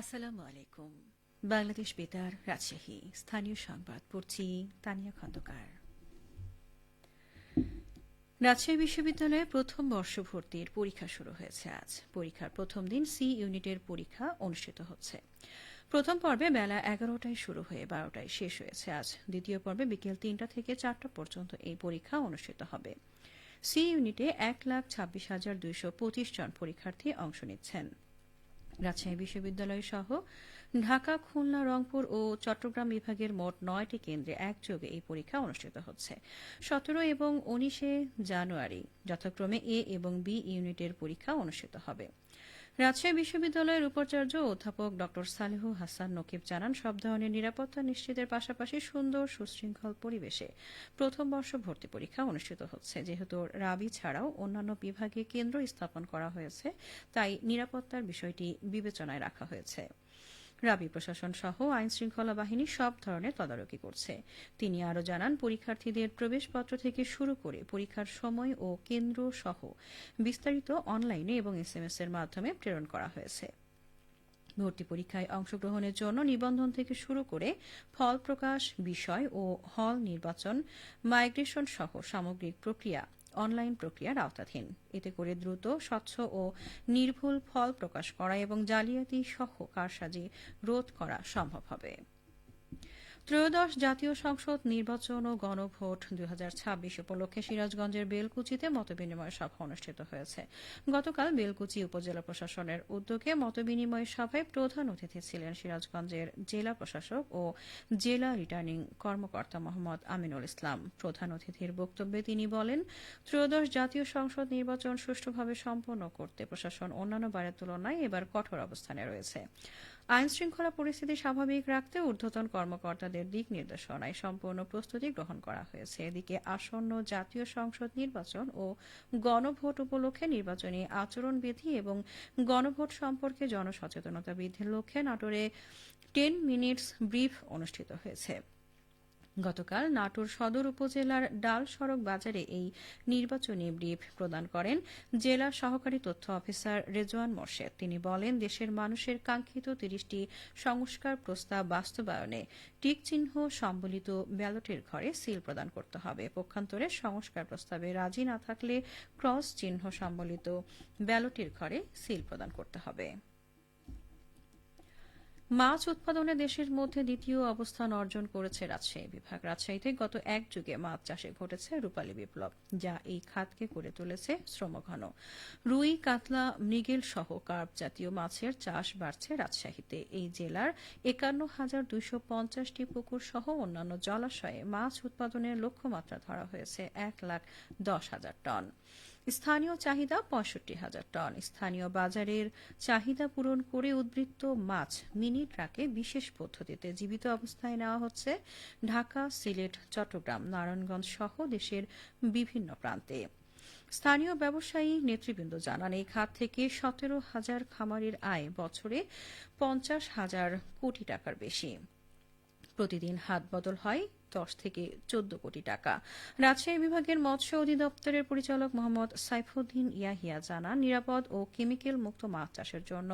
আসসালামু আলাইকুম। বাংলাদেশ বেতার, রাজশাহী। স্থানীয় সংবাদ পড়ছি তানিয়া খন্দকার। রাজশাহী বিশ্ববিদ্যালয়ে প্রথম বর্ষ ভর্তির পরীক্ষা শুরু হয়েছে আজ। পরীক্ষার প্রথম দিন সি ইউনিটের পরীক্ষা অনুষ্ঠিত হচ্ছে। প্রথম পর্বে বেলা এগারোটায় শুরু হয়ে বারোটায় শেষ হয়েছে আজ। দ্বিতীয় পর্বে বিকেল তিনটা থেকে চারটা পর্যন্ত এই পরীক্ষা অনুষ্ঠিত হবে। সি ইউনিটে এক লাখ ছাব্বিশ হাজার দুইশো পঁচিশ জন পরীক্ষার্থী অংশ নিচ্ছেন। রাজশাহী বিশ্ববিদ্যালয় সহ ঢাকা, খুলনা, রংপুর ও চট্টগ্রাম বিভাগের মোট নয়টি কেন্দ্রে একযোগে এই পরীক্ষা অনুষ্ঠিত হচ্ছে। সতেরো এবং উনিশে জানুয়ারি যথাক্রমে এ এবং বি ইউনিটের পরীক্ষা অনুষ্ঠিত হবে। রাজশাহী বিশ্ববিদ্যালয়ের উপাচার্য অধ্যাপক ড সালেহ হাসান নকিব জানান, সব ধরনের নিরাপত্তা নিশ্চিতের পাশাপাশি সুন্দর, সুশৃঙ্খল পরিবেশে প্রথম বর্ষ ভর্তি পরীক্ষা অনুষ্ঠিত হচ্ছে। যেহেতু রাবি ছাড়াও অন্যান্য বিভাগে কেন্দ্র স্থাপন করা হয়েছে, তাই নিরাপত্তার বিষয়টি বিবেচনায় রাখা হয়েছে। রাবি প্রশাসন সহ আইন শৃঙ্খলা বাহিনী সব ধরনের তদারকি করছে। তিনি আরও জানান, পরীক্ষার্থীদের প্রবেশপত্র থেকে শুরু করে পরীক্ষার সময় ও কেন্দ্র সহ বিস্তারিত অনলাইনে এবং এসএমএস এর মাধ্যমে প্রেরণ করা হয়েছে। ভর্তি পরীক্ষায় অংশগ্রহণের জন্য নিবন্ধন থেকে শুরু করে ফল প্রকাশ, বিষয় ও হল নির্বাচন, মাইগ্রেশন সহ সামগ্রিক প্রক্রিয়া অনলাইন প্রক্রিয়ার আওতাধীন। এতে করে দ্রুত, স্বচ্ছ ও নির্ভুল ফল প্রকাশ করা এবং জালিয়াতি সহ কারসাজি রোধ করা সম্ভব হবে। ত্রয়োদশ জাতীয় সংসদ নির্বাচন ও গণভোট দুই হাজার ছাব্বিশ উপলক্ষে সিরাজগঞ্জের বেলকুচিতে মতবিনিময় সভা অনুষ্ঠিত হয়েছে। গতকাল বেলকুচি উপজেলা প্রশাসনের উদ্যোগে মতবিনিময় সভায় প্রধান অতিথি ছিলেন সিরাজগঞ্জের জেলা প্রশাসক ও জেলা রিটার্নিং কর্মকর্তা মোহাম্মদ আমিনুল ইসলাম। প্রধান অতিথির বক্তব্যে তিনি বলেন, ত্রয়োদশ জাতীয় সংসদ নির্বাচন সুষ্ঠুভাবে সম্পন্ন করতে প্রশাসন অন্যান্য বারের তুলনায় এবার কঠোর অবস্থানে রয়েছে। আইন শৃঙ্খলা পরিস্থিতি স্বাভাবিক রাখতে ঊর্ধ্বতন কর্মকর্তাদের দিক নির্দেশনায় সম্পূর্ণ প্রস্তুতি গ্রহণ করা হয়েছে। এদিকে আসন্ন জাতীয় সংসদ নির্বাচন ও গণভোট উপলক্ষে নির্বাচনী আচরণবিধি এবং গণভোট সম্পর্কে জনসচেতনতা বৃদ্ধির লক্ষ্যে নাটোরে টেন মিনিটস ব্রিফ অনুষ্ঠিত হয়েছে। গতকাল নাটোর সদর উপজেলার ডাল সড়ক বাজারে এই নির্বাচনী ব্রিফ প্রদান করেন জেলা সহকারী তথ্য অফিসার রেজওয়ান মোর্শেদ। তিনি বলেন, দেশের মানুষের কাঙ্ক্ষিত তিরিশটি সংস্কার প্রস্তাব বাস্তবায়নে টিক চিহ্ন সম্বলিত ব্যালটের ঘরে সিল প্রদান করতে হবে। পক্ষান্তরে সংস্কার প্রস্তাবে রাজি না থাকলে ক্রস চিহ্ন সম্বলিত ব্যালটের ঘরে সিল প্রদান করতে হবে। মাছ উৎপাদনে দেশের মধ্যে দ্বিতীয় অবস্থান অর্জন করেছে রাজশাহী বিভাগ। রাজশাহীতে গত এক যুগে মাছ চাষে ঘটেছে রূপালী বিপ্লব, যা এই খাতকে করে তুলেছে শ্রমঘন। রুই, কাতলা, মৃগেল সহ কার্প জাতীয় মাছের চাষ বাড়ছে রাজশাহীতে। এই জেলার একান্ন হাজার দুইশো পঞ্চাশটি পুকুর সহ অন্যান্য জলাশয়ে মাছ উৎপাদনের লক্ষ্যমাত্রা ধরা হয়েছে এক লাখ দশ হাজার টন। স্থানীয় চাহিদা পঁয়ষট্টি হাজার টন। স্থানীয় বাজারের চাহিদা পূরণ করে উদ্বৃত্ত মাছ মিনি ট্রাকে বিশেষ পদ্ধতিতে জীবিত অবস্থায় নেওয়া হচ্ছে ঢাকা, সিলেট, চট্টগ্রাম, নারায়ণগঞ্জ সহ দেশের বিভিন্ন প্রান্তে। স্থানীয় ব্যবসায়ী নেতৃবৃন্দ জানান, এই খাত থেকে সতেরো হাজার খামারের আয় বছরে পঞ্চাশ হাজার কোটি টাকার বেশি। প্রতিদিন হাত বদল হয় দশ থেকে চোদ্দ কোটি টাকা। রাজশাহী বিভাগের মৎস্য অধিদপ্তরের পরিচালক মোহাম্মদ সাইফুদ্দিন ইয়াহিয়া জানান, নিরাপদ ও কেমিক্যাল মুক্ত মাছ চাষের জন্য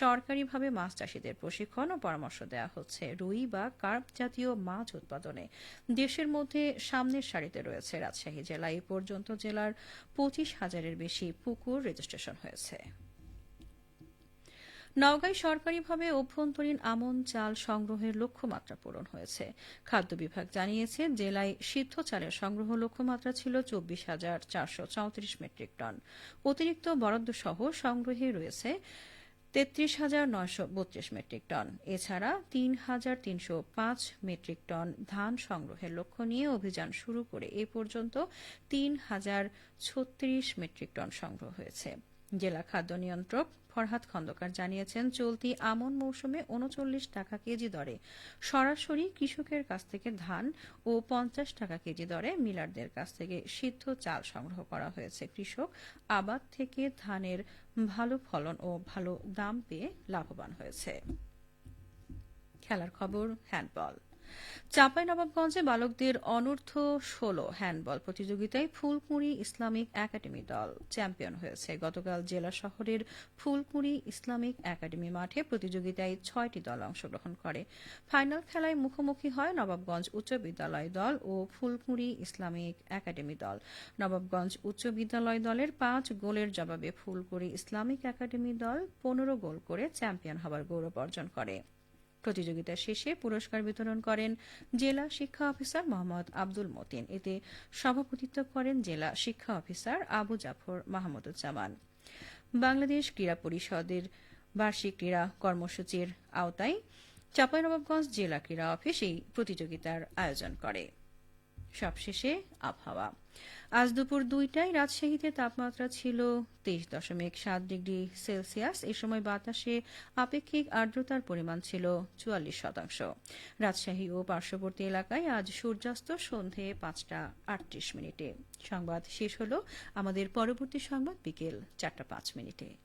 সরকারিভাবে মাছ চাষিদের প্রশিক্ষণ ও পরামর্শ দেওয়া হচ্ছে। রুই বা কার্প জাতীয় মাছ উৎপাদনে দেশের মধ্যে সামনের সারিতে রয়েছে। রাজশাহী জেলা এ পর্যন্ত জেলার পঁচিশ হাজারের বেশি পুকুর রেজিস্ট্রেশন হয়েছে। নওগাঁয় সরকারিভাবে অভ্যন্তরীণ আমন চাল সংগ্রহের লক্ষ্যমাত্রা পূরণ হয়েছে। খাদ্য বিভাগ জানিয়েছে, জেলায় সিদ্ধ চালের সংগ্রহ লক্ষ্যমাত্রা ছিল চব্বিশ হাজার চারশো চৌত্রিশ মেট্রিক টন। অতিরিক্ত বরাদ্দ সহ সংগ্রহে রয়েছে তেত্রিশ হাজার নয়শো বত্রিশ মেট্রিক টন। এছাড়া তিন হাজার তিনশো পাঁচ মেট্রিক টন ধান সংগ্রহের লক্ষ্য নিয়ে অভিযান শুরু করে এ পর্যন্ত তিন হাজার ছত্রিশ মেট্রিক টন সংগ্রহ হয়েছে। জেলা খাদ্য নিয়ন্ত্রক ফরহাদ খন্দকার জানিয়েছেন, চলতি আমন মৌসুমে উনচল্লিশ টাকা কেজি দরে। সরাসরি কৃষকের কাছ থেকে ধান ও পঞ্চাশ টাকা কেজি দরে মিলারদের কাছ থেকে সিদ্ধ চাল সংগ্রহ করা হয়েছে। কৃষক আবাদ থেকে ধানের ভালো ফলন ও ভালো দাম পেয়ে লাভবান হয়েছে। খেলার খবর, হ্যান্ডবল। চাঁপাই নবাবগঞ্জে বালকদের অনূর্ধ্ব ষোলো হ্যান্ডবল প্রতিযোগিতায় ফুলকুড়ি ইসলামিক একাডেমি দল চ্যাম্পিয়ন হয়েছে। গতকাল জেলা শহরের ফুলকুড়ি ইসলামিক একাডেমি মাঠে প্রতিযোগিতায় ছয়টি দল অংশগ্রহণ করে। ফাইনাল খেলায় মুখোমুখি হয় নবাবগঞ্জ উচ্চ বিদ্যালয় দল ও ফুলকুড়ি ইসলামিক একাডেমি দল। নবাবগঞ্জ উচ্চ বিদ্যালয় দলের পাঁচ গোলের জবাবে ফুলকুড়ি ইসলামিক একাডেমি দল পনেরো গোল করে চ্যাম্পিয়ন হবার গৌরব অর্জন করে। প্রতিযোগিতা শেষে পুরস্কার বিতরণ করেন জেলা শিক্ষা অফিসার মোহাম্মদ আব্দুল মতিন। এতে সভাপতিত্ব করেন জেলা শিক্ষা অফিসার আবু জাফর মাহমুদুজ্জামান। বাংলাদেশ ক্রীড়া পরিষদের বার্ষিক ক্রীড়া কর্মসূচির আওতায় চাঁপাইনবাবগঞ্জ জেলা ক্রীড়া অফিস এই প্রতিযোগিতার আয়োজন করে। সবশেষে আবহাওয়া। আজ দুপুর দুইটায় রাজশাহীতে তাপমাত্রা ছিল তেইশ দশমিক সাত ডিগ্রি সেলসিয়াস। এ সময় বাতাসে আপেক্ষিক আর্দ্রতার পরিমাণ ছিল চুয়াল্লিশ শতাংশ। রাজশাহী ও পার্শ্ববর্তী এলাকায় আজ সূর্যাস্ত সন্ধে পাঁচটা আটত্রিশ মিনিটে। সংবাদ শেষ হল আমাদের পরবর্তী সংবাদ বিকেল চারটা পাঁচ মিনিটে।